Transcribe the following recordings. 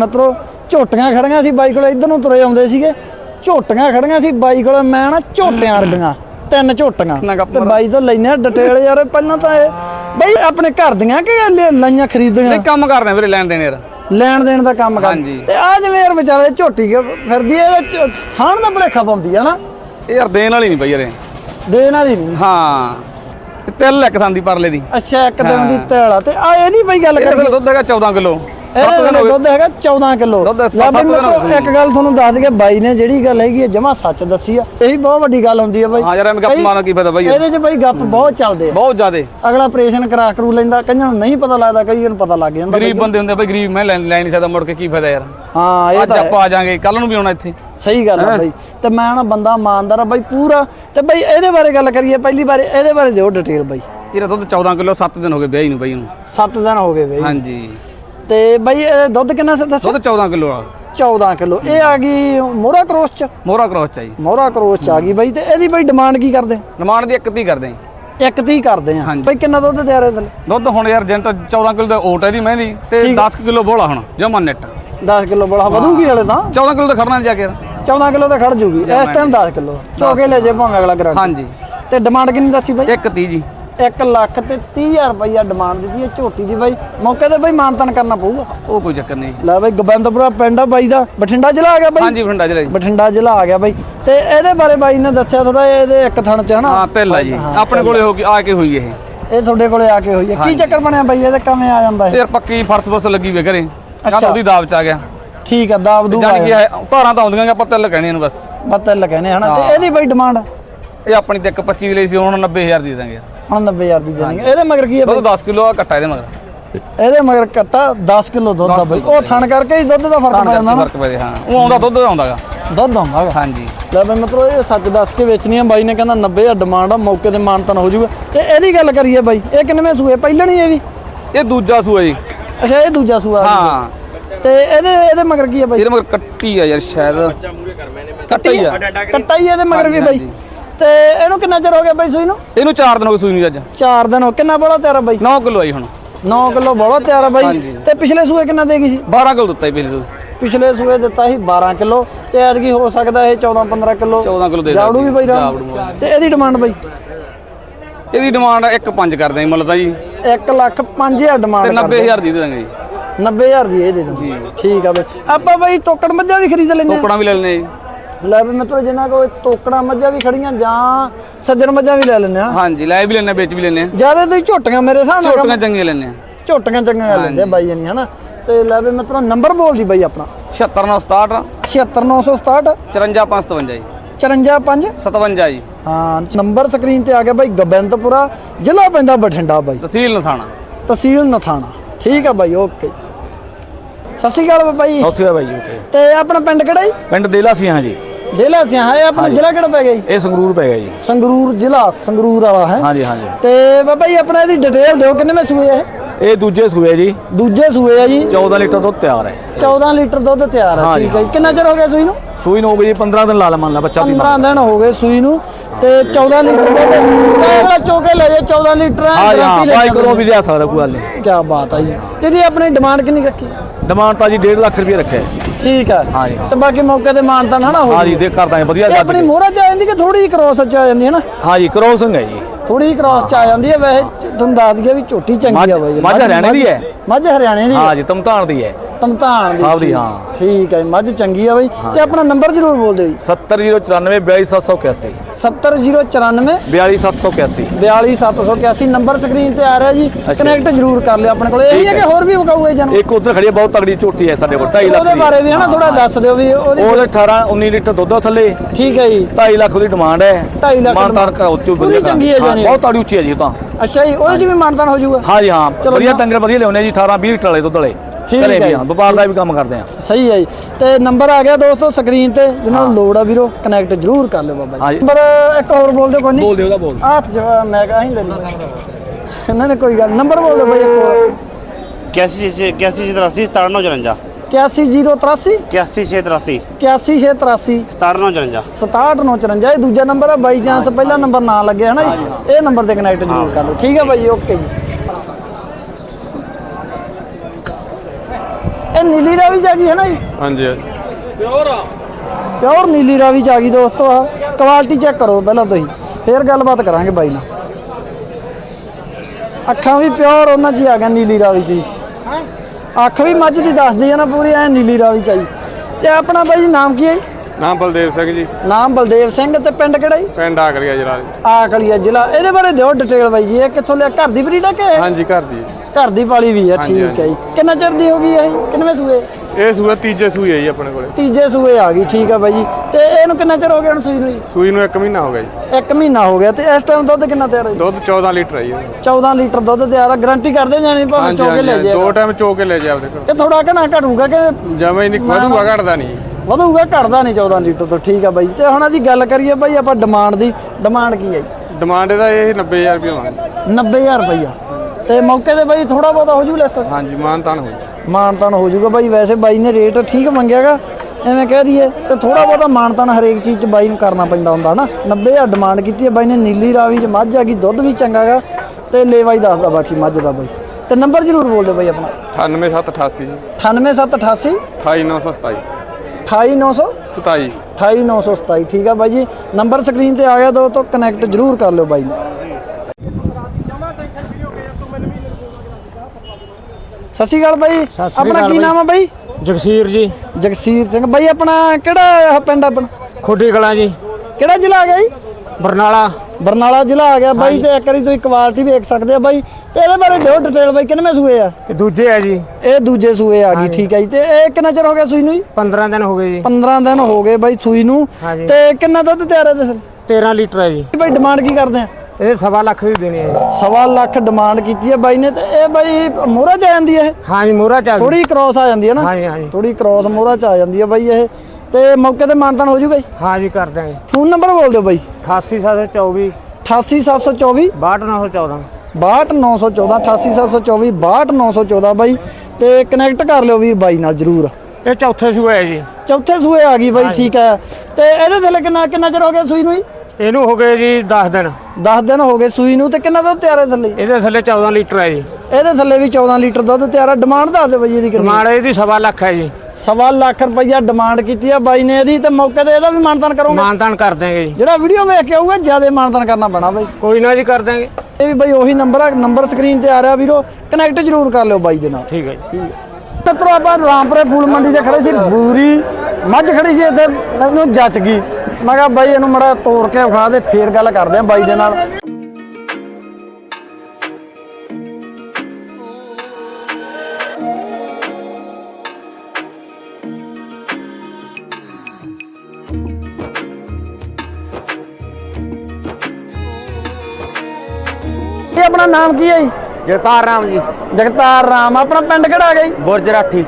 ਮਿੱਤਰੋ ਝੋਟੀਆਂ ਖੜੀਆਂ ਸੀ ਬਾਈ ਕੋਲ ਇੱਧਰ ਨੂੰ ਤੁਰੇ ਆਉਂਦੇ ਸੀਗੇ। ਝੋਟੀਆਂ ਖੜੀਆਂ ਸੀ ਬਾਈ ਕੋਲ ਮੈਂ ਨਾ ਝੋਟਿਆਂ ਵਰਗੀਆਂ ਤਿੰਨ ਝੋਟੀਆਂ। ਤੇ ਬਾਈ ਤੋਂ ਲੈਨੇ ਡਿਟੇਲ ਯਾਰ ਪਹਿਲਾਂ ਤਾਂ ਇਹ ਬਈ ਆਪਣੇ ਘਰ ਦੀਆਂ ਕਿ ਲਈਆਂ ਖਰੀਦੀਆਂ? ਇਹ ਕੰਮ ਕਰਦੇ ਵੀਰੇ ਲੈਣ ਦੇਣ ਯਾਰ। ਲੈਣ ਦੇਣ ਦਾ ਕੰਮ ਕਰ ਹਾਂਜੀ। ਤੇ ਆ ਜਿਵੇਂ ਯਾਰ ਵਿਚਾਰੇ ਝੋਟੀ ਫਿਰਦੀ ਚ ਸਾਣ ਦਾ ਭਲੇਖਾ ਪਾਉਂਦੀ ਆ ਨਾ। ਇਹ ਯਾਰ ਦੇਣ ਵਾਲੀ ਨਹੀਂ ਪਈ ਯਾਰ ਇਹ। ਦੇਣ ਵਾਲੀ ਨਹੀਂ। ਹਾਂ। ਇਹ ਤਿਲ ਇੱਕ ਥਾਂ ਦੀ ਪਰਲੇ ਦੀ। ਅੱਛਾ ਇੱਕ ਦਿਨ ਦੀ ਤੇਲਾ ਤੇ ਆ ਇਹਦੀ ਬਈ ਗੱਲ ਕਰੀਏ। ਦੁੱਧ ਹੈਗਾ 14 ਕਿਲੋ। ਇਹਦੇ ਦੁੱਧ ਹੈਗਾ 14 ਕਿਲੋ। ਦੁੱਧ ਸੱਤ- ਲੈ ਬਈ ਸੱਤ ਦਿਨ ਮਿੱਤਰੋ, ਹੋ ਗਏ। ਇੱਕ ਗੱਲ ਤੁਹਾਨੂੰ ਦੱਸ ਦਈਏ ਬਾਈ ਨੇ ਜਿਹੜੀ ਗੱਲ ਹੈਗੀ ਹੈ ਜਮਾ ਸੱਚ ਦੱਸੀ ਆ। ਇਹੀ ਬਹੁਤ ਵੱਡੀ ਗੱਲ ਹੁੰਦੀ ਆ ਬਾਈ। ਹਾਂ ਯਾਰ ਐਵੇਂ ਗੱਪ ਕਈ- ਮਾਰਨ ਕੀ ਫਾਇਦਾ ਬਾਈ? ਇਹਦੇ 'ਚ ਬਾਈ ਗੱਪ ਬਹੁਤ ਚੱਲਦੇ ਆ। ਬਹੁਤ ਜ਼ਿਆਦੇ। ਅਗਲਾ ਆਪਰੇਸ਼ਨ ਕਰਾ ਕਰੂ ਲੈਂਦਾ ਕਈਆਂ ਨੂੰ ਨਹੀਂ ਪਤਾ ਲੱਗਦਾ ਕਈਆਂ ਨੂੰ ਪਤਾ ਲੱਗ ਜਾਂਦਾ ਗਰੀਬ ਬੰਦੇ ਹੁੰਦੇ ਆ ਬਾਈ ਗਰੀਬ। ਮੈਂ ਲੈ ਲੈ ਨਹੀਂ ਸਕਦਾ ਮੁੜ ਕੇ ਕੀ ਫਾਇਦਾ ਯਾਰ? ਹਾਂ ਇਹ ਅੱਜ ਤਾਂ ਹੈ। ਆਪਾਂ ਆ ਜਾਾਂਗੇ ਕੱਲ ਨੂੰ ਵੀ ਆਉਣਾ ਇੱਥੇ। ਸਹੀ ਗੱਲ ਆ ਬਾਈ। ਤੇ ਮੈਂ ਨਾ ਬੰਦਾ ਇਮਾਨਦਾਰ ਆ ਬਾਈ ਪੂਰਾ। ਤੇ ਬਾਈ ਇਹਦੇ ਬਾਰੇ ਗੱਲ ਕਰੀਏ ਪਹਿਲੀ ਵਾਰ ਇਹਦੇ ਬਾਰੇ ਦਿਓ ਡਿਟੇਲ ਬਾਈ। ਇਹਦਾ ਦੁੱਧ 14 ਕਿਲੋ 7 ਦਿਨ ਹੋ ਗਏ ਵਿਆਹੀ ਨੂੰ ਬਾਈ ਨੂੰ 7 ਦਿਨ ਹੋ ਗਏ ਬਾਈ ਹਾਂਜੀ। ਤੇ ਬਾਈ ਇਹ ਦੁੱਧ ਕਿੰਨਾ ਸੀ ਦੱਸੋ ਦੁੱਧ 14 ਕਿਲੋ ਆ। 14 ਕਿਲੋ। ਇਹ ਆ ਗਈ ਮੋਹਰਾ ਕ੍ਰੋਸ ਚ? ਮੋਹਰਾ ਕ੍ਰੋਸ ਚਾਹੀ ਮੋਹਰਾ ਕ੍ਰੋਸ ਚ ਆ ਗਈ ਬਾਈ ਤੇ ਇਹਦੀ ਬਾਈ ਡਿਮਾਂਡ ਕੀ ਕਰਦੇ? ਨਿਮਾਣ ਦੀ ਇੱਕ ਤੀ ਕਰਦੇ ਇੱਕ ਤੀ ਕਰਦੇ ਆ। ਹਾਂਜੀ। ਬਾਈ ਕਿੰਨਾ ਦੁੱਧ ਤਿਆਰ ਹੈ ਥੱਲੇ? ਦੁੱਧ ਹੁਣ ਯਾਰ ਜੰਟ 14 ਕਿਲੋ ਦਾ ਓਟ ਹੈ ਦੀ ਮਹਿੰਦੀ ਤੇ 10 ਕਿਲੋ ਬੋਲਾ ਹੁਣ ਜਮਾ ਨੈਟ 10 ਕਿਲੋ ਬੜਾ ਵਧੂਗੀ ਹਲੇ ਤਾਂ। 14 ਕਿਲੋ ਤਾਂ ਖੜਨਾ ਨੀ ਜਾ ਕੇ। ਯਾਰ 14 ਕਿਲੋ ਤਾਂ ਖੜ ਜੂਗੀ। ਇਸ ਟਾਈਮ 10 ਕਿਲੋ। ਚੋਕੇ ਲੈ ਜੇ ਭਾਵੇਂ ਅਗਲਾ ਗਰੰਟੀ। ਹਾਂਜੀ। ਤੇ ਡਿਮਾਂਡ ਕਿੰਨੀ ਦੱਸੀ ਬਾਈ? ਇੱਕ ਤੀ ਜੀ। 1 ਲੱਖ ਤੇ 30000 ਰੁਪਈਆ ਡਿਮਾਂਡ ਦਿੱਤੀ ਹੈ ਝੋਟੀ ਦੀ ਬਾਈ। ਮੌਕੇ ਤੇ ਬਾਈ ਮਾਨਤਨ ਕਰਨਾ ਪਊਗਾ। ਉਹ ਕੋਈ ਚੱਕਰ ਨਹੀਂ। ਲੈ ਬਾਈ ਗੋਬਿੰਦਪੁਰਾ ਪਿੰਡ ਆ ਬਾਈ ਦਾ। ਬਠਿੰਡਾ ਜ਼ਿਲ੍ਹਾ ਆ ਗਿਆ ਬਾਈ? ਹਾਂਜੀ ਬਠਿੰਡਾ ਜ਼ਿਲ੍ਹਾ ਜੀ। ਬਠਿੰਡਾ ਜ਼ਿਲ੍ਹਾ ਆ ਗਿਆ ਬਾਈ। ਤੇ ਇਹਦੇ ਬਾਰੇ ਬਾਈ ਨੇ ਦੱਸਿਆ ਥੋੜਾ ਇਹਦੇ ਇੱਕ ਥਣ ਚ ਹਨਾ ਹਾਂ ਪਹਿਲਾ ਜੀ। ਆਪਣੇ ਕੋਲੇ ਹੋ ਕੇ ਆ ਕੇ ਹੋਈ ਇਹ। ਇਹ ਤੁਹਾਡੇ ਕੋਲੇ ਆ ਕੇ ਹੋਈ ਹੈ। ਕੀ ਚੱਕਰ ਬਣਿਆ ਬਾਈ? ਇਹਦੇ ਕਿਵੇਂ ਆ ਜਾਂਦਾ ਇਹ? ਯਾਰ ਪੱਕੀ ਫਰਸ ਫਰਸ ਲੱਗੀ ਵੇ ਘਰੇ। ਕੱਲ ਅੱਛਾ। ਉਹਦੀ ਦਾਬ ਚ ਆ ਗਿਆ। ਠੀਕ ਆ ਦਾਬ ਦੂ ਜਾਨੀ ਕਿ ਇਹ ਧਾਰਾਂ ਤਾਂ ਆਉਂਦੀਆਂ ਗਾ, ਆਪਾਂ ਤਿਲ ਕਹਿਣੇ ਇਹਨੂੰ ਬਸ। ਬੱਤਲ ਕਹਿੰਦੇ ਹਨਾ? ਤੇ ਇਹਦੀ ਬਾਈ ਡਿਮਾਂਡ ਇਹ ਆਪਣੀ ਤੇ ਇੱਕ 25 ਦੀ ਲਈ ਸੀ ਹੁਣ 90000 ਦੀ ਦੇ ਦਾਂਗੇ ਯਾਰ। ਹੁਣ 90000 ਦੀ ਦੇ ਦੇਣਗੇ ਇਹਦੇ ਮਗਰ ਕੀ ਹੈ ਬਾਈ? ਦੁੱਧ 10 ਕਿਲੋ ਆ ਕੱਟਾ ਇਹਦੇ ਮਗਰ। ਇਹਦੇ ਮਗਰ ਕੱਟਾ 10 ਕਿਲੋ ਦੁੱਧ ਆ ਬਾਈ। ਉਹ ਥਣ ਕਰਕੇ ਹੀ ਦੁੱਧ ਦਾ ਫ਼ਰਕ ਪੈ ਜਾਂਦਾ ਨਾ। ਫ਼ਰਕ ਪੈ ਹਾਂ। ਉਹ ਆਉਂਦਾ ਦੁੱਧ ਆਉਂਦਾਗਾ। ਦੁੱਧ ਆਉਂਦਾ ਗਾ। ਹਾਂਜੀ। ਲੈ ਬਈ ਮਿੱਤਰੋ ਇਹ ਸੱਚ ਦੱਸ ਕੇ ਵੇਚਣੀ ਆ ਬਾਈ ਨੇ ਕਹਿੰਦਾ 90000 ਡਿਮਾਂਡ ਆ ਮੌਕੇ ਤੇ ਮਾਨਤਨ ਹੋ ਜਾਊਗਾ। ਤੇ ਇਹਦੀ ਗੱਲ ਕਰੀਏ ਬਾਈ ਇਹ ਕਿੰਨਵੇਂ ਸੂਏ? ਪਹਿਲਣੀ ਇਹ ਵੀ? ਇਹ ਦੂਜਾ ਸੂਆ ਜੀ। ਅੱਛਾ ਇਹ ਦੂਜਾ ਸੂਆ ਹਾਂ। ਤੇ ਇਹਦੇ ਇਹਦੇ ਮਗਰ ਕੀ ਹੈ ਬਾਈ? ਇਹਦੇ ਮਗਰ ਕੱਟੀ ਆ ਯਾਰ ਸ਼ਾਇਦ। ਕੱਟੀ ਆ। ਕੱਟਾ ਹੀ ਇਹਦੇ ਮਗਰ ਵੀ ਬਾਈ। ਹਾਂਜੀ। ਤੇ ਇਹਨੂੰ ਕਿੰਨਾ ਚਿਰ ਹੋ ਗਿਆ ਬਾਈ ਸੂਈ ਨੂੰ? ਇਹਨੂੰ 4 ਦਿਨ ਹੋ ਗਏ ਸੂਈ ਨੂੰ ਅੱਜ। 4 ਦਿਨ ਹੋ ਕਿੰਨਾ ਬੜਾ ਤਿਆਰ ਆ ਬਾਈ? 9 ਕਿਲੋ ਆਈ ਹੁਣ। 9 ਕਿਲੋ ਬੜਾ ਤਿਆਰ ਆ ਬਾਈ। ਤੇ ਪਿਛਲੇ ਸੂਏ ਕਿੰਨਾ ਦੇਗੀ ਸੀ? 12 ਕਿਲੋ ਦਿੱਤਾ ਹੀ ਪਹਿਲੇ ਸੂਈ ਪਿਛਲੇ ਸੂਏ ਦਿੱਤਾ ਸੀ 12 ਕਿਲੋ। ਤੇ ਐਤਕੀ ਹੋ ਸਕਦਾ ਇਹ 14 15 ਕਿਲੋ। 14 ਕਿਲੋ ਦੇ ਜਾਵੜੂ ਵੀ ਬਾਈ ਰਾਮ। ਤੇ ਇਹਦੀ ਡਿਮਾਂਡ ਬਾਈ? ਇਹਦੀ ਡਿਮਾਂਡ 1.5 ਕਰਦੇ ਮੁੱਲ ਤਾਂ ਜੀ। 1 ਲੱਖ 5000 ਤੇ ਡਿਮਾਂਡ 90000 ਦੀ ਦੇ ਦਾਂਗੇ ਜੀ। 90000 ਦੀ ਇਹ ਦੇ ਦੋ ਠੀਕ ਆ ਬਾਈ। ਆਪਾਂ ਬਾਈ ਤੋਕੜ ਮੱਝਾਂ ਵੀ ਖਰੀਦ ਲੈਂਦੇ ਟੋਕੜਾਂ ਵੀ ਲੈ ਲੈਣੇ ਜੀ। ਲੈ ਵੀ ਮਿੱਤਰੋ ਜਿਨ੍ਹਾਂ ਕੋਲ ਤੋਕੜਾਂ ਮੱਝਾਂ ਵੀ ਖੜੀਆਂ ਜਾਂ ਸੱਜਣ ਮੱਝਾਂ ਵੀ ਲੈ ਲੈਂਦੇ ਆ। ਹਾਂਜੀ ਲੈ ਵੀ ਲੈਣੇ ਵੇਚ ਵੀ ਲੈਣੇ ਜ਼ਿਆਦਾ ਤੁਸੀਂ ਝੋਟੀਆਂ ਮੇਰੇ ਹਿਸਾਬ ਨਾਲ ਛੋਟੀਆਂ ਚੰਗੀਆਂ ਲੈਣੇ ਆ। ਝੋਟੀਆਂ ਚੰਗੀਆਂ ਲੈਂਦੇ ਆ ਬਾਈ ਜਾਨੀ ਹਨਾ? ਤੇ ਲੈ ਵੀ ਮਿੱਤਰੋ ਨੰਬਰ ਬੋਲ ਦੀ ਬਾਈ ਆਪਣਾ। 76967 76967 54557 ਜੀ। 545 57 ਜੀ। ਹਾਂ ਨੰਬਰ ਸਕਰੀਨ ਤੇ ਆ ਗਿਆ ਬਾਈ ਗੋਬਿੰਦਪੁਰਾ ਜ਼ਿਲ੍ਹਾ ਪੈਂਦਾ ਬਠਿੰਡਾ ਬਾਈ। ਤਹਿਸੀਲ ਨਥਾਣਾ। ਤਹਿਸੀਲ ਨਥਾਣਾ। ਠੀਕ ਆ ਬਾਈ ਓਕੇ। ਸਤਿ ਸ਼੍ਰੀ ਅਕਾਲ ਬਾਈ। ਜੀ। ਉੱਥੇ ਤੇ ਆਪਣਾ ਪਿੰਡ ਕਿਹੜਾ ਜੀ? ਪਿੰਡ ਦੇਲਾ ਸੀ ਹਾਂ ਜੀ। ਜ਼ਿਲ੍ਹਾ ਸਿਆਹ ਹੈ ਆਪਣਾ ਜ਼ਿਲ੍ਹਾ ਕਿਹੜਾ ਪੈ ਗਿਆ ਜੀ? ਇਹ ਸੰਗਰੂਰ ਪੈ ਗਿਆ ਜੀ। ਸੰਗਰੂਰ ਜ਼ਿਲ੍ਹਾ ਸੰਗਰੂਰ ਵਾਲਾ ਹੈ? ਹਾਂਜੀ ਹਾਂਜੀ। ਤੇ ਬਾਬਾ ਜੀ ਆਪਣਾ ਇਹਦੀ ਡਿਟੇਲ ਦਿਓ ਕਿੰਨੇ ਸੂਏ ਇਹ? ਇਹ ਦੂਜੇ ਸੂਏ ਜੀ। ਦੂਜੇ ਸੂਏ ਆ ਜੀ। 14 ਲੀਟਰ ਦੁੱਧ ਤਿਆਰ ਹੈ। 14 ਲੀਟਰ ਦੁੱਧ ਤਿਆਰ ਹੈ ਹਾਂਜੀ, ਠੀਕ ਹੈ ਜੀ। ਕਿੰਨਾ ਚਿਰ ਹੋ ਗਿਆ ਸੂਈ ਨੂੰ? ਸੂਈ ਨੂੰ ਬਈ 15 ਦਿਨ ਲਾ ਲਾ ਮੰਨ ਲਾ ਬੱਚਾ ਵੀ 15 ਦਿਨ ਹੋ ਗਏ ਸੂਈ ਨੂੰ ਤੇ 14 ਲੀਟਰ ਦੁੱਧ। ਚਾਹੇ ਅਗਲਾ ਚੋਕੇ ਲੈ ਜੇ 14 ਲੀਟਰ ਹੈ ਹਾਂ ਜੀ ਹਾਂ। ਬਾਈ ਕਰੋ ਵੀ ਲਿਆ ਸਕਦਾ ਕੋਈ ਗੱਲ ਨਹੀਂ। ਕੀ ਬਾਤ ਹੈ ਜੀ। ਤੇ ਇਹਦੀ ਆਪਣੀ ਡਿਮਾਂਡ ਕਿੰਨੀ ਰੱਖੀ ਡਿਮਾਂਡ ਤਾਂ ਜੀ 1.5 ਲੱਖ ਰੁਪਏ ਰੱਖਿਆ ਹੈ। ਠੀਕ ਹੈ ਹਾਂ ਜੀ। ਤੇ ਬਾਕੀ ਮੌਕੇ ਤੇ ਮਾਨਤਾ ਨਾ ਹੋ ਹਾਂ ਜੀ ਦੇ ਕਰਦਾ ਵਧੀਆ ਇਹ ਆਪਣੀ ਮੋਹਰਾ ਚ ਆ ਜਾਂਦੀ ਕਿ ਥੋੜੀ ਕ੍ਰੋਸ ਚ ਆ ਜਾਂਦੀ ਹੈ ਨਾ ਹਾਂ ਜੀ ਕ੍ਰੋਸਿੰਗ ਹੈ ਜੀ ਥੋੜੀ ਕ੍ਰੋਸ ਚ ਆ ਜਾਂਦੀ ਹੈ ਵੈਸੇ ਤੁਹਾਨੂੰ ਦੱਸ ਦਈਏ ਵੀ ਝੋਟੀ ਚੰਗੀ ਆ ਬਾਈ। ਮੱਝ ਹਰਿਆਣੇ ਦੀ ਹੈ? ਮੱਝ ਹਰਿਆਣੇ ਦੀ ਹਾਂ ਜੀ ਤਮਤਾਨ ਦੀ ਹੈ ਤਮਤਾਨ ਦੀ। ਸਾਹਿਬ ਦੀ, ਹਾਂ। ਠੀਕ ਹੈ ਮੱਝ ਚੰਗੀ ਆ ਬਾਈ। ਤੇ ਆਪਣਾ ਨੰਬਰ ਜ਼ਰੂਰ ਬੋਲ ਦਿਓ ਜੀ। 70094 42781 70094 42781 42781 ਨੰਬਰ ਸਕਰੀਨ ਤੇ ਆ ਰਿਹਾ ਜੀ ਕਨੈਕਟ ਜ਼ਰੂਰ ਕਰ ਲਿਓ ਆਪਣੇ ਕੋਲ। ਇਹ ਹੈ ਕਿ ਹੋਰ ਵੀ ਵਿਕਾਊ ਹੈ ਜਨ ਇੱਕ ਉਧਰ ਖੜੀ ਹੈ ਬਹੁਤ ਤਗੜੀ ਝੋਟੀ ਹੈ ਸਾਡੇ ਕੋਲ 2.5 ਲੱਖ ਉਹਦੇ ਦੀ। ਬਾਰੇ ਵੀ ਹਨਾ ਥੋੜਾ ਦੱਸ ਦਿਓ ਵੀ ਉਹਦੀ ਉਹਦੇ 18 19 ਲੀਟਰ ਦੁੱਧ ਆ ਥੱਲੇ। ਠੀਕ ਹੈ ਜੀ। 2.5 ਲੱਖ ਦੀ ਡਿਮਾਂਡ ਹੈ। ਢਾਈ ਲੱਖ ਮਾਨਤਾਨ demand। ਕਰਾਓ ਚੋ ਪੂਰੀ ਚੰਗੀ ਹੈ ਜਾਣੀ। ਬਹੁਤ ਤਗੜੀ ਉੱਚੀ ਹੈ ਜੀ ਉਹ ਤਾਂ। ਅੱਛਾ ਜੀ ਉਹਦੇ ਚ ਵੀ ਮਾਨਤਾਨ ਹੋ ਜਾਊਗਾ। ਹਾਂ ਜੀ ਹਾਂ। ਚਲੋ ਵਧੀਆ। ਡੰਗਰ ਵਧੀਆ ਲਿਆਉਣੇ ਜੀ 18 20 ਲੀਟਰ ਵਾਲੇ ਦੁੱਧ ਵਾਲੇ। ਠੀਕ ਘਰੇ ਹੈ ਵੀ। ਹਾਂ ਵਪਾਰ ਦਾ ਵੀ ਕੰਮ ਕਰਦੇ ਆ ਸਹੀ ਹੈ ਜੀ। ਤੇ ਨੰਬਰ ਆ ਗਿਆ ਦੋਸਤੋ ਸਕਰੀਨ ਤੇ ਜਿਹਨਾਂ ਨੂੰ ਲੋੜ ਆ ਵੀਰੋ ਕਨੈਕਟ ਜ਼ਰੂਰ ਕਰ ਲਿਓ ਬਾਬਾ ਹਾਂ ਜੀ। ਜੀ। ਨੰਬਰ ਇੱਕ ਹੋਰ ਬੋਲ ਦਿਓ ਕੋਈ ਨਹੀਂ ਬੋਲ ਦੇ ਉਹਦਾ ਬੋਲ। ਹੱਥ ਜਵਾ ਮੈਂ ਕਹਾਂ ਹੀ ਲੈ ਲਈ ਇਹਨਾਂ ਨੇ ਕੋਈ ਗੱਲ ਨੰਬਰ ਬੋਲ ਦਿਓ ਬਾਈ ਇੱਕ ਹੋਰ। ਇਕਿਆਸੀ ਛੇ ਇਕਿਆਸੀ ਛੇ ਤਰਾਸੀ ਸਤਾਰਾਂ ਨੌ ਚੁਰੰਜਾ। 81083 ਇਕਿਆਸੀ ਛੇ ਤਰਾਸੀ। 81683 ਸਤਾਰਾਂ ਨੌ ਚੁਰੰਜਾ। 67954 ਇਹ ਦੂਜਾ ਨੰਬਰ ਆ ਬਾਈ ਚਾਂਸ ਪਹਿਲਾ ਨੰਬਰ ਨਾ ਲੱਗਿਆ ਹਨਾ ਜੀ? ਇਹ ਨੰਬਰ ਤੇ ਕਨੈਕਟ ਜ਼ਰੂਰ ਕਰ ਲਓ। ਠੀਕ ਹੈ ਬਾਈ ਓਕੇ ਜੀ। ਇਹ ਨੀਲੀ ਰਾਵੀ ਗਈ ਹੈ ਨਾ ਜੀ? ਹਾਂਜੀ ਹਾਂਜੀ। ਪਿਓਰ ਨੀਲੀ ਰਾਵੀ ਗਈ ਦੋਸਤੋ ਆ ਕੁਆਲਿਟੀ ਚੈੱਕ ਕਰੋ ਪਹਿਲਾਂ ਤੁਸੀਂ। ਫੇਰ ਗੱਲਬਾਤ ਕਰਾਂਗੇ ਬਾਈ ਨਾਲ। ਅੱਖਾਂ ਵੀ ਪਿਓਰ ਉਹਨਾਂ 'ਚ ਹੀ ਆ ਗਿਆ ਨੀਲੀ ਰਾਵੀ 'ਚ ਜੀ। ਅੱਖ ਵੀ ਮੱਝ ਦੀ ਦੱਸਦੀ ਆ ਨਾ ਪੂਰੀ ਐ ਨੀਲੀ ਰਾਵੀ 'ਚ ਆ ਜੀ ਤੇ ਆਪਣਾ ਬਾਈ ਜੀ ਨਾਮ ਕੀ ਹੈ ਜੀ? ਨਾਮ ਬਲਦੇਵ ਸਿੰਘ ਜੀ। ਨਾਮ ਬਲਦੇਵ ਸਿੰਘ ਤੇ ਪਿੰਡ ਕਿਹੜਾ ਜੀ? ਪਿੰਡ ਆਗਲੀਆ ਜਰਾ ਆਕਲੀਆ ਜ਼ਿਲ੍ਹਾ। ਇਹਦੇ ਬਾਰੇ ਦਿਓ ਡਿਟੇਲ ਬਾਈ ਜੀ ਇਹ ਕਿੱਥੋਂ ਲਿਆ? ਘਰ ਦੀ ਬਰੀਡ ਹੈ ਕਿ? ਹਾਂਜੀ ਘਰ ਦੀ। ਘਰ ਦੀ ਪਾਲੀ ਵੀ ਹਾਂਜੀ, ਠੀਕ ਹੈ ਜੀ। ਕਿੰਨਾ ਚਿਰ ਦੀ ਹੋ ਗਈ ਇਹ? ਕਿੰਨਵੇਂ ਸੂਏ? ਇਹ ਸੂਆ ਤੀਜੇ ਸੂਈ ਹੈ ਜੀ ਆਪਣੇ ਕੋਲੇ। ਤੀਜੇ ਸੂਏ ਆ ਗਈ ਠੀਕ ਆ ਬਾਈ ਜੀ। ਤੇ ਇਹਨੂੰ ਕਿੰਨਾ ਚਿਰ ਹੋ ਗਿਆ ਹੁਣ ਸੂਈ ਨੂੰ ਜੀ? ਸੂਈ ਨੂੰ 1 ਮਹੀਨਾ ਹੋ ਗਿਆ ਜੀ। ਇੱਕ ਮਹੀਨਾ ਹੋ ਗਿਆ ਤੇ ਇਸ ਟਾਈਮ ਦੁੱਧ ਕਿੰਨਾ ਤਿਆਰ ਹੈ ਜੀ? ਦੁੱਧ 14 ਲੀਟਰ ਹੈ ਜੀ। 14 ਲੀਟਰ ਦੁੱਧ ਤਿਆਰ ਆ ਗਾਰੰਟੀ ਕਰਦੇ ਜਾਣੀ ਭਾਵੇਂ ਹਾਂਜੀ ਚੋਕੇ ਲੈ ਹਾਂਜੀ ਦੋ ਟਾਈਮ ਚੋ ਕੇ ਲੈ ਜਾ ਆਪਦੇ ਕੋਲ। ਕਿ ਥੋੜਾ ਘਣਾ ਘਟੂਗਾ ਕਿ ਜਮੇ ਨਹੀਂ ਵਧੂਗਾ ਘਟਦਾ ਨਹੀਂ। ਵਧੂਗਾ ਘਟਦਾ ਨਹੀਂ 14 ਲੀਟਰ ਤੋਂ ਠੀਕ ਆ ਬਾਈ ਤੇ ਹੁਣ ਅਸੀਂ ਗੱਲ ਕਰੀਏ ਬਾਈ ਆਪਾਂ ਡਿਮਾਂਡ ਦੀ। ਡਿਮਾਂਡ ਕੀ ਹੈ ਜੀ? ਡਿਮਾਂਡ ਇਹਦਾ ਇਹ 90000 ਰੁਪਏ ਮੰਗਦੇ। 90000 ਰੁਪਈਆ। ਤੇ ਮੌਕੇ ਤੇ ਬਾਈ ਥੋੜਾ ਬਹੁਤਾ ਹੋ ਜੂ ਲੈਸ ਹਾਂਜੀ ਮਾਨ ਤਾਨ ਹੋ ਮਾਨਤਾਨ ਹੋ ਜਾਊਗਾ ਬਾਈ। ਵੈਸੇ ਬਾਈ ਨੇ ਰੇਟ ਠੀਕ ਮੰਗਿਆਗਾ ਐਵੇਂ ਕਹਿ ਦਈਏ ਤੇ ਥੋੜਾ ਬਹੁਤਾ ਮਾਨਤਾਨ ਹਰੇਕ ਚੀਜ਼ 'ਚ ਬਾਈ ਨੂੰ ਕਰਨਾ ਪੈਂਦਾ ਹੁੰਦਾ ਨਾ 90000 ਡਿਮਾਂਡ ਕੀਤੀ ਹੈ ਬਾਈ ਨੇ ਨੀਲੀ ਰਾਵੀ 'ਚ ਮੱਝ ਆ ਗਈ ਦੁੱਧ ਵੀ ਚੰਗਾਗਾ ਤੇ ਲੇਵਾ ਹੀ ਦੱਸਦਾ ਬਾਕੀ ਮੱਝ ਦਾ ਬਾਈ। ਤੇ ਨੰਬਰ ਜ਼ਰੂਰ ਬੋਲ ਦਿਓ ਬਾਈ ਆਪਣਾ। 98788 ਜੀ 98788 28927 28900 27 28927 ਠੀਕ ਆ ਬਾਈ ਜੀ। ਨੰਬਰ ਸਕਰੀਨ ਤੇ ਆ ਗਿਆ ਦੋ ਤੋਂ ਕਨੈਕਟ ਜ਼ਰੂਰ ਕਰ ਲਿਓ ਬਾਈ ਨਾਲ ਸਤਿ ਸ਼੍ਰੀ ਅਕਾਲ ਬਾਈ ਆਪਣਾ ਕੀ ਨਾਮ ਆ ਬਾਈ? ਜਗਸੀਰ ਜੀ। ਜਗਸੀਰ ਸਿੰਘ। ਬਾਈ ਆਪਣਾ ਕਿਹੜਾ ਇਹ ਪਿੰਡ ਆਪਣਾ? ਖੋਡੀ ਕਲਾਂ ਜੀ। ਕਿਹੜਾ ਜ਼ਿਲ੍ਹਾ ਆ ਗਿਆ ਜੀ? ਬਰਨਾਲਾ। ਬਰਨਾਲਾ ਜ਼ਿਲ੍ਹਾ ਆ ਗਿਆ। ਬਾਈ ਤੇ ਇੱਕ ਵਾਰੀ ਤੁਸੀਂ ਕੁਆਲਿਟੀ ਵੇਖ ਸਕਦੇ ਆ ਬਾਈ। ਤੇ ਇਹਦੇ ਬਾਰੇ ਦਿਓ ਡਿਟੇਲ ਬਾਈ ਕਿੰਨਵੇਂ ਸੂਏ ਆ? ਇਹ ਦੂਜੇ ਹੈ ਜੀ। ਇਹ ਦੂਜੇ ਸੂਏ ਆ ਗਈ ਠੀਕ ਹੈ ਜੀ। ਤੇ ਇਹ ਕਿੰਨਾ ਚਿਰ ਹੋ ਗਿਆ ਸੂਈ ਨੂੰ ਜੀ? 15 ਦਿਨ ਹੋ ਗਏ ਜੀ। 15 ਦਿਨ ਹੋ ਗਏ ਬਾਈ ਸੂਈ ਨੂੰ। ਹਾਂਜੀ। ਤੇ ਕਿੰਨਾ ਦੁੱਧ ਤਿਆਰ ਹੈ ਤੇ 13 ਲੀਟਰ ਹੈ ਜੀ। ਬਾਈ ਡਿਮਾਂਡ ਕੀ ਕਰਦੇ ਆ? ਇਹ ਸਵਾ ਲੱਖ ਦੀ ਦੇਣੀ ਹੈ ਸਵਾ ਲੱਖ ਡਿਮਾਂਡ ਕੀਤੀ ਹੈ ਬਾਈ ਨੇ ਤੇ ਇਹ ਬਾਈ ਮੋਹਰਾ ਚ ਆ ਜਾਂਦੀ ਹੈ ਇਹ? ਹਾਂ ਜੀ ਮੋਹਰਾ ਚੱਲ ਥੋੜੀ ਕ੍ਰਾਸ ਆ ਜਾਂਦੀ ਹੈ ਨਾ? ਹਾਂਜੀ ਹਾਂਜੀ। ਥੋੜੀ ਕ੍ਰਾਸ ਮੋਹਰਾ ਚ ਆ ਜਾਂਦੀ ਹੈ ਬਾਈ ਇਹ। ਤੇ ਮੌਕੇ ਤੇ ਮਾਨਤਾਨ ਹੋ ਜੂਗਾ ਜੀ? ਹਾਂ ਜੀ ਕਰ ਦਾਂਗੇ ਫੋਨ ਨੰਬਰ ਬੋਲ ਦਿਓ ਬਾਈ। 88724 88724 62914 62914 88724 62914 ਬਾਈ। ਤੇ ਕਨੈਕਟ ਕਰ ਲਿਓ ਵੀਰ ਬਾਈ ਨਾਲ ਜਰੂਰ। ਇਹ ਚੌਥੇ ਸੂਏ ਹੈ ਜੀ। ਚੌਥੇ ਸੂਏ ਆ ਗਈ ਬਾਈ ਠੀਕ ਹੈ। ਤੇ ਇਹਦੇ ਥੱਲੇ ਕਿੰਨਾ ਕਿੰਨਾ ਚਿਰ ਹੋ ਗਿਆ ਸੂਈ ਨੂੰ ਜੀ? ਇਹਨੂੰ ਹੋ ਗਏ ਜੀ 10 ਦਿਨ। 10 ਦਿਨ ਹੋ ਗਏ ਸੂਈ ਨੂੰ ਤੇ ਕਿੰਨਾ ਦੁੱਧ ਤਿਆਰ ਹੈ ਥੱਲੇ? ਇਹਦੇ ਥੱਲੇ 14 ਲੀਟਰ ਹੈ ਜੀ। ਇਹਦੇ ਥੱਲੇ ਵੀ 14 ਲੀਟਰ ਦੁੱਧ ਤਿਆਰ ਹੈ। ਡਿਮਾਂਡ ਦੱਸ ਦਿਓ ਬਾਈ ਇਹਦੀ ਕਿੰਨੀ ਮਾੜੇ ਇਹਦੀ ਸਵਾ ਲੱਖ ਹੈ ਜੀ। ਸਵਾ ਲੱਖ ਰੁਪਈਆ ਡਿਮਾਂਡ ਕੀਤੀ ਆ ਬਾਈ ਨੇ ਇਹਦੀ ਤੇ ਮੌਕੇ ਤੇ ਇਹਦਾ ਵੀ ਮਾਨਤਾਨ ਕਰੋਗੇ? ਮਾਨਤਾਨ ਕਰ ਦਾਂਗੇ ਜੀ। ਜਿਹੜਾ ਵੀਡੀਓ ਵੇਖ ਕੇ ਆਊਗਾ ਜ਼ਿਆਦਾ ਮਾਨਤਾਨ ਕਰਨਾ ਪੈਣਾ ਬਾਈ। ਕੋਈ ਨਾ ਜੀ ਕਰ ਦਾਂਗੇ ਇਹ ਵੀ ਬਾਈ ਉਹੀ ਨੰਬਰ ਆ ਨੰਬਰ ਸਕਰੀਨ ਤੇ ਆ ਰਿਹਾ ਵੀਰੋ। ਕਨੈਕਟ ਜਰੂਰ ਕਰ ਲਿਓ ਬਾਈ ਦੇ ਨਾਲ। ਠੀਕ ਹੈ ਜੀ। ਮਿੱਤਰੋ ਆਪਾਂ ਰਾਮਪੁਰੇ ਫੂਲ ਮੰਡੀ 'ਤੇ ਖੜੇ ਸੀ। ਬੂਰੀ ਮੱਝ ਖੜੀ ਸੀ ਇੱਥੇ ਮੈਨੂੰ ਜੱਚ ਗਈ। ਮੈਂ ਕਿਹਾ ਬਾਈ ਇਹਨੂੰ ਮੜਾ ਤੋੜ ਕੇ ਵਿਖਾ ਦੇ ਫੇਰ ਗੱਲ ਕਰਦੇ ਆ ਬਾਈ ਦੇ ਨਾਲ। ਇਹ ਆਪਣਾ ਨਾਮ ਕੀ ਹੈ ਜੀ? ਜਗਤਾਰ ਰਾਮ ਜੀ। ਜਗਤਾਰ ਰਾਮ ਆਪਣਾ ਪਿੰਡ ਕਿਹੜਾ ਗਿਆ ਜੀ? ਬੁਰਜ ਰਾਠੀ।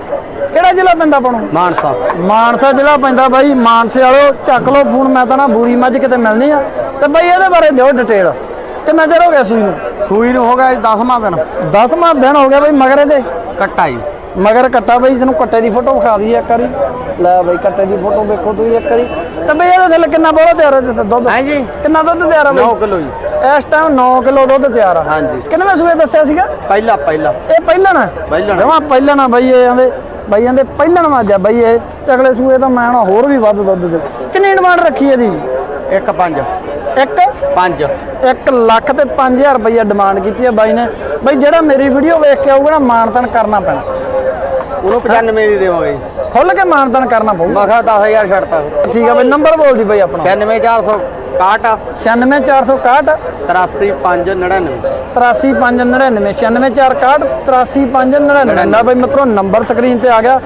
ਕਿਹੜਾ ਜ਼ਿਲ੍ਹਾ ਪੈਂਦਾ ਆਪਾਂ ਨੂੰ? ਮਾਨਸਾ। ਮਾਨਸਾ ਜ਼ਿਲ੍ਹਾ ਪੈਂਦਾ ਬਾਈ ਮਾਨਸੇ ਵਾਲੋ ਚੱਕ ਲਓ ਫੋਨ ਮੈਂ ਤਾਂ ਨਾ ਬੂਰੀ ਮੱਝ ਕਿਤੇ ਮਿਲਣੀ ਆ। ਤੇ ਬਾਈ ਇਹਦੇ ਬਾਰੇ ਦਿਓ ਡਿਟੇਲ ਕਿੰਨਾ ਚਿਰ ਹੋ ਗਿਆ ਸੂਈ ਨੂੰ? ਸੂਈ ਨੂੰ ਹੋ ਗਿਆ 10ਵਾਂ ਦਿਨ। 10ਵਾਂ ਦਿਨ ਹੋ ਗਿਆ ਬਾਈ ਮਗਰ ਇਹਦੇ? ਕੱਟਾ ਜੀ। ਮਗਰ ਕੱਟਾ ਬਾਈ ਤੈਨੂੰ ਕੱਟੇ ਦੀ ਫੋਟੋ ਵਿਖਾ ਦਈਏ ਇੱਕ ਵਾਰੀ। ਲੈ ਬਾਈ ਕੱਟੇ ਦੀ ਫੋਟੋ ਵੇਖੋ ਤੁਸੀਂ ਇੱਕ ਵਾਰੀ। ਤੇ ਬਾਈ ਇਹਦੇ ਥੱਲੇ ਕਿੰਨਾ ਬੋਲਾ ਤਿਆਰ ਹੈ ਦੁੱਧ? ਹੈ ਜੀ ਕਿੰਨਾ ਦੁੱਧ ਤਿਆਰ ਆ ਬਾਈ? 9 ਕਿਲੋ ਜੀ। ਇਸ ਟਾਈਮ 9 ਕਿਲੋ ਦੁੱਧ ਤਿਆਰ ਆ। ਹਾਂਜੀ। ਕਿੰਨਵੇਂ ਸੂਏ ਦੱਸਿਆ ਸੀਗਾ? ਪਹਿਲਾ ਪਹਿਲਾ। ਇਹ ਪਹਿਲਣ? ਪਹਿਲਣ। ਜਮਾ ਪਹਿਲਣ ਆ ਬਾਈ ਇਹ ਆਂਦੇ। ਬਾਈ ਆਂਦੇ ਪਹਿਲਣ ਮੱਝ ਆ ਬਾਈ ਇਹ ਤੇ ਅਗਲੇ ਸੂਏ ਤਾਂ ਮੈਂ ਨਾ ਹੋਰ ਵੀ ਵੱਧ ਦੁੱਧ ਦੇ। ਕਿੰਨੀ ਡਿਮਾਂਡ ਰੱਖੀ ਇਹਦੀ? 1 5 ਇੱਕ? 5 1 ਲੱਖ ਤੇ 5000 ਰੁਪਈਆ ਡਿਮਾਂਡ ਕੀਤੀ ਹੈ ਬਾਈ ਨੇ। ਬਾਈ ਜਿਹੜਾ ਮੇਰੀ ਵੀਡੀਓ ਵੇਖ ਕੇ ਆਊਗਾ ਨਾ ਮਾਨਤਨ ਕਰਨਾ ਪੈਣਾ। ਉਹਨੂੰ 95 ਦੀ ਦੇਵਾਂਗੇ ਖੁੱਲ ਕੇ ਮਾਨਤਨ ਕਰਨਾ ਪਊਗਾ। ਮੈਂ ਕਿਹਾ 10000 ਛੱਡਤਾ। ਠੀਕ ਹੈ ਬਾਈ ਨੰਬਰ ਬੋਲ ਦੀ ਬਾਈ ਆਪਣਾ। 96461 96461 83599 83599 96461 83599 ਨਾ ਬਾਈ ਮਿੱਤਰੋ ਨੰਬਰ ਸਕਰੀਨ ਤੇ ਆ ਗਿਆ।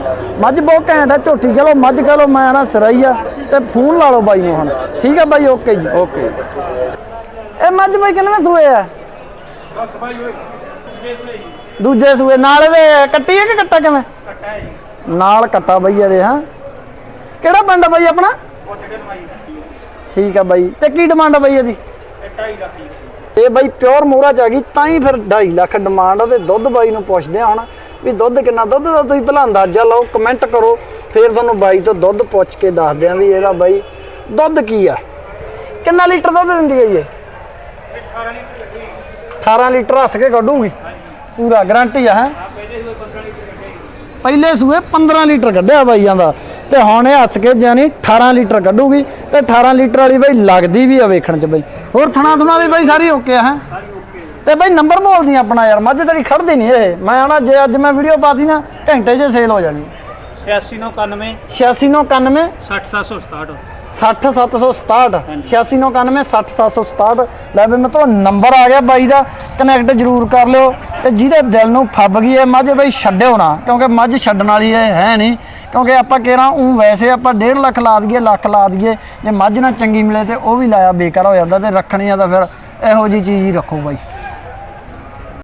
ਮੱਝ ਬਹੁਤ ਘੈਂਟ ਹੈ ਝੋਟੀ ਕਹ ਲੋ ਮੱਝ ਕਹ ਲੋ ਮੈਂ ਨਾ ਸਰਾਈ ਆ। ਤੇ ਫੋਨ ਲਾ ਲਓ ਬਾਈ ਨੂੰ ਹੁਣ। ਠੀਕ ਹੈ ਬਾਈ ਓਕੇ ਜੀ। ਓਕੇ। ਇਹ ਮੱਝ ਬਾਈ ਕਿੰਨੇ ਸੂਏ ਆ? ਦੂਜੇ ਸੂਏ ਨਾਲ ਇਹਦੇ ਕੱਟੀ ਹੈ ਕਿ ਕੱਟਾ ਕਿਵੇਂ? ਨਾਲ ਕੱਟਾ ਬਈ ਇਹਦੇ ਹਾਂ। ਕਿਹੜਾ ਪਿੰਡ ਆ ਬਾਈ ਆਪਣਾ? ਠੀਕ ਆ ਬਾਈ। ਤੇ ਕੀ ਡਿਮਾਂਡ ਆ ਬਾਈ ਇਹਦੀ? ਇਹ ਬਾਈ ਪਿਓਰ ਮੋਹਰਾ ਚ ਆ ਗਈ ਤਾਂ ਹੀ ਫਿਰ 2.5 ਲੱਖ ਡਿਮਾਂਡ ਆ ਤੇ ਦੁੱਧ ਬਾਈ ਨੂੰ ਪੁੱਛਦੇ ਆ ਹੁਣ ਵੀ ਦੁੱਧ ਕਿੰਨਾ ਦੁੱਧ ਦਾ ਤੁਸੀਂ ਪਹਿਲਾਂ ਅੰਦਾਜ਼ਾ ਲਾਓ ਕਮੈਂਟ ਕਰੋ ਫਿਰ ਤੁਹਾਨੂੰ ਬਾਈ ਤੋਂ ਦੁੱਧ ਪੁੱਛ ਕੇ ਦੱਸਦੇ ਆ ਵੀ ਇਹਦਾ ਬਾਈ ਦੁੱਧ ਕੀ ਆ। ਕਿੰਨਾ ਲੀਟਰ ਦੁੱਧ ਦਿੰਦੀ ਹੈ ਇਹ? 18 ਲੀਟਰ ਹੱਸ ਕੇ ਕੱਢੂਗੀ? ਪੂਰਾ ਗਾਰੰਟੀ ਆ ਹੈ? ਪਹਿਲੇ ਸੂਏ 15 ਲੀਟਰ ਕੱਢਿਆ ਬਾਈਆਂ ਦਾ। ਤੇ ਹੁਣ ਇਹ ਹੱਸ ਕੇ ਜਾਨੀ 18 ਲੀਟਰ ਕੱਢੂਗੀ ਤੇ 18 ਲੀਟਰ ਵਾਲੀ ਬਾਈ ਲੱਗਦੀ ਵੀ ਆ ਵੇਖਣ ਚ ਬਾਈ। ਹੋਰ ਥਣਾ ਥੁਣਾ ਵੀ ਬਾਈ ਸਾਰੀ ਓਕੇ ਆ ਹੈ? ਤੇ ਬਾਈ ਨੰਬਰ ਬੋਲਦੀ ਆਪਣਾ ਯਾਰ ਮੱਝ ਤੇਰੀ ਖੜਦੀ ਨਹੀਂ ਇਹ। ਮੈਂ ਆਣਾ ਜੇ ਅੱਜ ਮੈਂ ਵੀਡੀਓ ਪਾਤੀ ਨਾ ਘੰਟੇ 'ਚ ਸੇਲ ਹੋ ਜਾਣੀ। 8691 8691 60767 60767 8691 60767 ਲੈ ਵੀ ਮੈਂ ਨੰਬਰ ਆ ਗਿਆ ਬਾਈ ਦਾ ਕਨੈਕਟ ਜ਼ਰੂਰ ਕਰ ਲਿਓ ਤੇ ਜਿਹਦੇ ਦਿਲ ਨੂੰ ਫੱਬ ਗਈ ਹੈ ਮੱਝ ਬਾਈ ਛੱਡਿਓ ਨਾ, ਕਿਉਂਕਿ ਮੱਝ ਛੱਡਣ ਵਾਲੀ ਇਹ ਹੈ ਨਹੀਂ, ਕਿਉਂਕਿ ਆਪਾਂ ਕਿਹੜਾ ਉਹ ਵੈਸੇ ਆਪਾਂ 1.5 ਲੱਖ ਲਾ ਦਈਏ, ਲੱਖ ਲਾ ਦਈਏ, ਜੇ ਮੱਝ ਨਾ ਚੰਗੀ ਮਿਲੇ ਤੇ ਉਹ ਵੀ ਲਾਇਆ ਬੇਕਾਰ ਹੋ ਜਾਂਦਾ ਤੇ ਰੱਖਣੀ ਆ ਤਾਂ ਫਿਰ ਇਹੋ ਜੀ ਚੀਜ਼ ਹੀ ਰੱਖੋ ਬਾਈ।